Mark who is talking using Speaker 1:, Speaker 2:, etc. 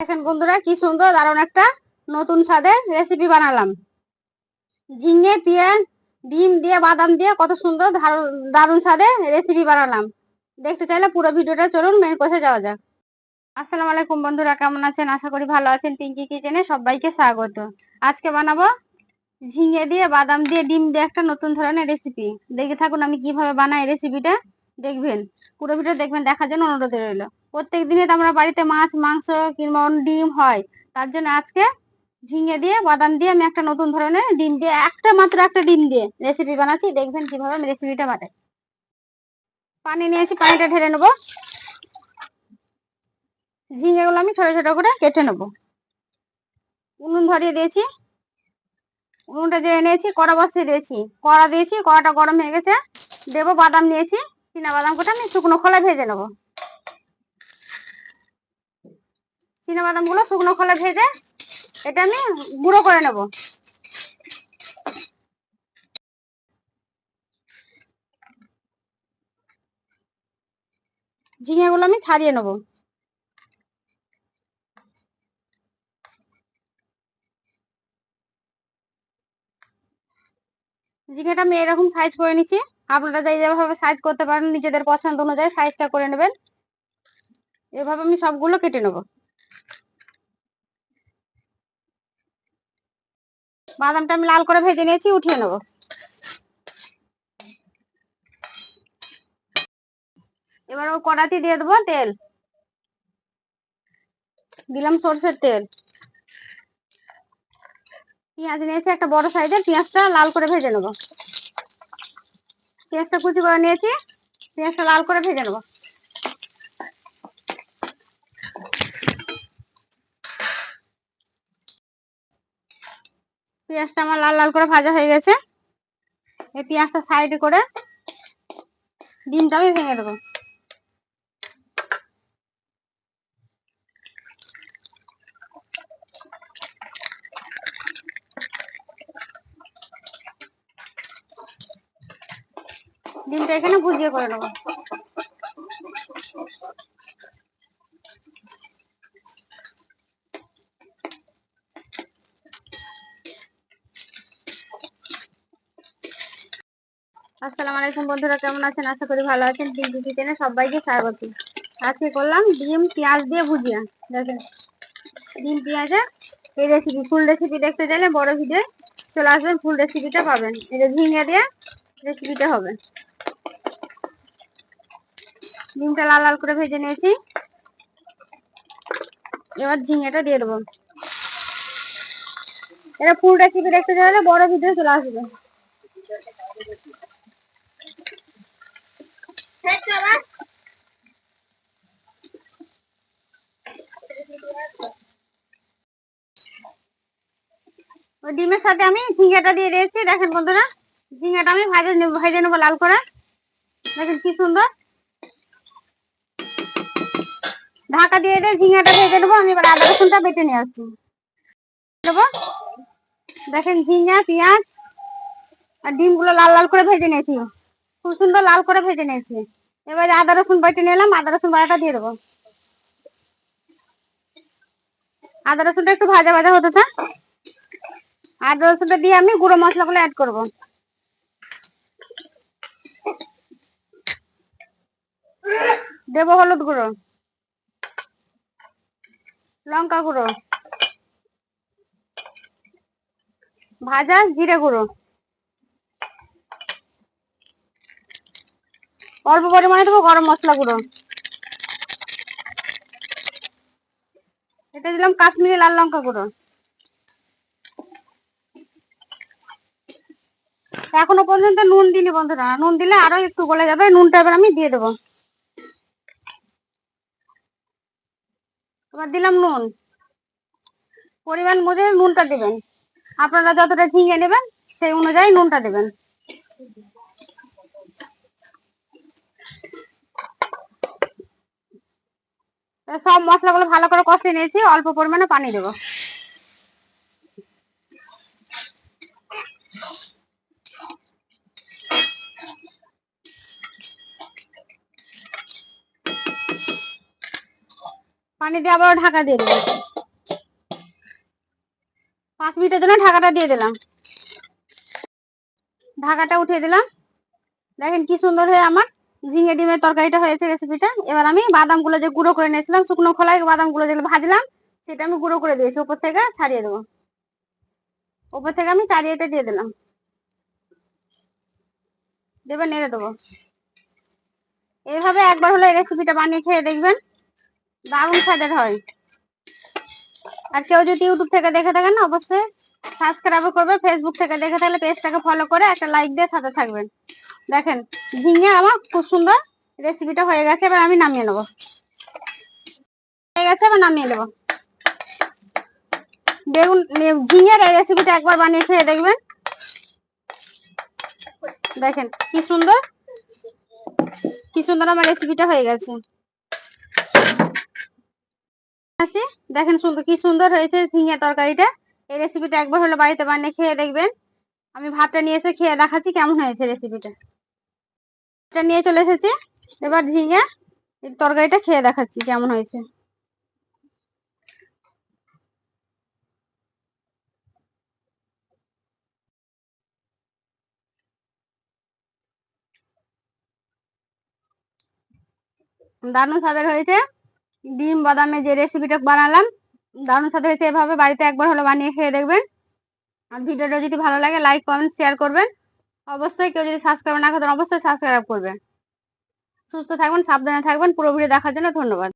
Speaker 1: দেখেন বন্ধুরা, কি সুন্দর, দারুণ একটা নতুন স্বাদের রেসিপি বানালাম। ঝিঙে, পেঁয়াজ, ডিম দিয়ে, বাদাম দিয়ে কত সুন্দর, দারুণ- স্বাদের রেসিপি বানালাম। দেখতে চাইলে পুরো ভিডিওটা চলুন মেন কোষে যাওয়া যাক। আসসালামু আলাইকুম বন্ধুরা, কেমন আছেন? আশা করি ভালো আছেন। পিঙ্কি কিচেনে সবাইকে স্বাগত। আজকে বানাবো ঝিঙে দিয়ে, বাদাম দিয়ে, ডিম দিয়ে একটা নতুন ধরনের রেসিপি দেখে থাকুন আমি কীভাবে বানাই রেসিপিটা দেখবেন, পুরো ভিডিও দেখবেন, দেখার জন্য অনুরোধ রইল। প্রত্যেক দিনে তো আমরা বাড়িতে মাছ, মাংস কিংবা ডিম হয়। তার জন্য আজকে ঝিঙে দিয়ে, বাদাম দিয়ে আমি একটা নতুন ধরনের ডিম দিয়ে, একটা মাত্র একটা ডিম দিয়ে রেসিপি বানাচ্ছি। দেখবেন কীভাবে আমি রেসিপিটা বানাই। পানি নিয়েছি, পানিটা ঢেলে নেব। ঝিঙে গুলো আমি ছোট ছোট করে কেটে নেব। উনুন ধরিয়ে দিয়েছি। উনুনটা যে এনেছি, কড়া বসিয়ে দিয়েছি। কড়া দিয়েছি, কড়াটা গরম হয়ে গেছে। দেবো বাদাম নিয়েছি। চীনা বাদাম কোটা আমি শুকনো খোলা ভেজে নেব। চীনা বাদামগুলো শুকনো খোলা ভেজে এটা আমি গুঁড়ো করে নেব। ঝিঙে গুলো আমি ছাড়িয়ে নেব। ঝিঙেটা আমি এরকম সাইজ করে নিচ্ছি। আপনারা যাই যেভাবে সাইজ করতে পারেন, নিজেদের পছন্দ অনুযায়ী সাইজটা করে নেবেন। এভাবে আমি সবগুলো কেটে নেব। বাদামটা আমি লাল করে ভেজে নিয়েছি, উঠিয়ে নেব। এবার ও কড়াতে দিয়ে দেবো তেল। দিলাম সর্ষের তেল। পেঁয়াজ নিয়েছি একটা বড় সাইজের, পেঁয়াজটা লাল করে ভেজে নেব। পেঁয়াজটা কুচি করে নিয়েছি, পেঁয়াজটা লাল করে ভেজে নেব। পেঁয়াজটা আমার লাল লাল করে ভাজা হয়ে গেছে। এই পেঁয়াজটা সাইডে করে ডিমটা আমি ভেঙে দেবো। ডিমটা এখানে ভুজিয়ে করে নেব। আসসালামু আলাইকুম বন্ধুরা, কেমন আছেন? আশা করি ভালো আছেন। পিঙ্কি কিচেনে সবাইকে স্বাগত। আজকে করলাম ডিম পেঁয়াজ দিয়ে ভুজিয়া। দেখেন, ডিম পেঁয়াজে এই রেসিপি ফুল রেসিপি দেখতে চাইলে বড় ভিডিও চলে আসবেন ফুল রেসিপিটা পাবেন। যে ঝিঙে দিয়ে রেসিপিটা হবে। ডিমটা লাল লাল করে ভেজে নিয়েছি। এবার ঝিঙেটা দিয়ে দেবো। এটা ফুল রেসিপি দেখতে চাইলে বড় ভিডিও চলে আসবে। ওই ডিমের সাথে আমি ঝিঙ্গাটা দিয়ে দিয়েছি। দেখেন বন্ধুরা ঝিঙ্গাটা আমি ভাজে নেব, ভেজে নেব লাল করে। দেখেন কি সুন্দর। ঢাকা দিয়ে দিয়ে ঝিঙ্গাটা ভেজে নেব, আমি এবার আদা রসুনটা বেটে নিয়ে আসছি। দেবো। দেখেন ঝিঙ্গা পেঁয়াজ আর ডিমগুলো লাল লাল করে ভেজে নিয়েছি। খুব সুন্দর লাল করে ভেজে নিয়েছি। এবার আদা রসুন বেটে নিলাম, আদা রসুন বাটাটা দিয়ে দেবো। আদা রসুনটা একটু ভাজা ভাজা হতে থাক। আদা রসুনটা দিয়ে আমি গুঁড়ো মশলাগুলো অ্যাড করব। দেব হলুদ গুঁড়ো। লঙ্কা গুঁড়ো। ভাজা জিরে গুঁড়ো। অল্প পরিমাণে দেবো গরম মশলা গুঁড়ো। দিলাম কাশ্মীরি লাল লঙ্কা গুঁড়ো। এখনও পর্যন্ত নুন দিনি বন্ধুরা। নুন দিলে আরও একটু গলে যাবে, নুনটা এবার আমি দিয়ে দেবো। এবার দিলাম নুন। পরিমাণ মধ্যে নুনটা দেবেন। আপনারা যতটা ঝিঙে নেবেন, সেই অনুযায়ী নুনটা দেবেন। সব মশলাগুলো ভালো করে কষিয়ে নিয়েছি, অল্প পরিমাণে পানি দেবো। পানি দিয়ে আবার ঢাকা দিয়ে দেবো। পাঁচ মিনিটের জন্য ঢাকাটা দিয়ে দিলাম। ঢাকাটা উঠিয়ে দিলাম। দেখেন কি সুন্দর হয়ে আমার ঝিঙে ডিমের তরকারিটা হয়েছে রেসিপিটা এবার আমি বাদামগুলো যে গুঁড়ো করে নিয়েছিলাম, শুকনো খোলায় বাদামগুলো যেগুলো ভাজলাম, সেটা আমি গুঁড়ো করে দিয়েছি। উপর থেকে ছাড়িয়ে দেবো। উপর থেকে আমি চারিয়েটা দিয়ে দিলাম। দেবে নেড়ে দেবো। এইভাবে একবার হলো রেসিপিটা বানিয়ে খেয়ে দেখবেন। দারুণ স্বাদের হয়। আর কেউ যদি ইউটিউব থেকে দেখে থাকেন না, অবশ্যই সাবস্ক্রাইব করবে ফেসবুক থেকে দেখে থাকলে পেজটাকে ফলো করে একটা লাইক দিয়ে সাথে থাকবেন। দেখেন, ঝিঙে আমার খুব সুন্দর রেসিপিটা হয়ে গেছে, এবার আমি নামিয়ে নেব। হয়ে গেছে, এবার নামিয়ে নেব। বেগুন ঝিঙের এই রেসিপিটা একবার বানিয়ে খেয়ে দেখবেন। দেখেন, কি সুন্দর কি সুন্দর আমার রেসিপিটা হয়ে গেছে। দেখেন সুন্দর, কি সুন্দর হয়েছে ঝিঙে তরকারিটা। এই রেসিপিটা একবার হলো বাড়িতে বানিয়ে খেয়ে দেখবেন। আমি ভাতটা নিয়ে এসে খেয়ে দেখাচ্ছি কেমন হয়েছে রেসিপিটা এটা নিয়ে চলে এসেছি, এবার ঝিঙে তরকারিটা খেয়ে দেখাচ্ছি কেমন হয়েছে। দারুণ স্বাদের হয়েছে। ডিম, বাদামে যে রেসিপিটা বানালাম দারুণ সাথে হয়েছে। এভাবে বাড়িতে একবার হলো বানিয়ে খেয়ে দেখবেন। আর ভিডিওটা যদি ভালো লাগে লাইক কমেন্ট শেয়ার করবেন। অবশ্যই কেউ যদি সাবস্ক্রাইব না করেন অবশ্যই সাবস্ক্রাইব করবেন। সুস্থ থাকবেন, সাবধানে থাকবেন। পুরো ভিডিও দেখার জন্য ধন্যবাদ।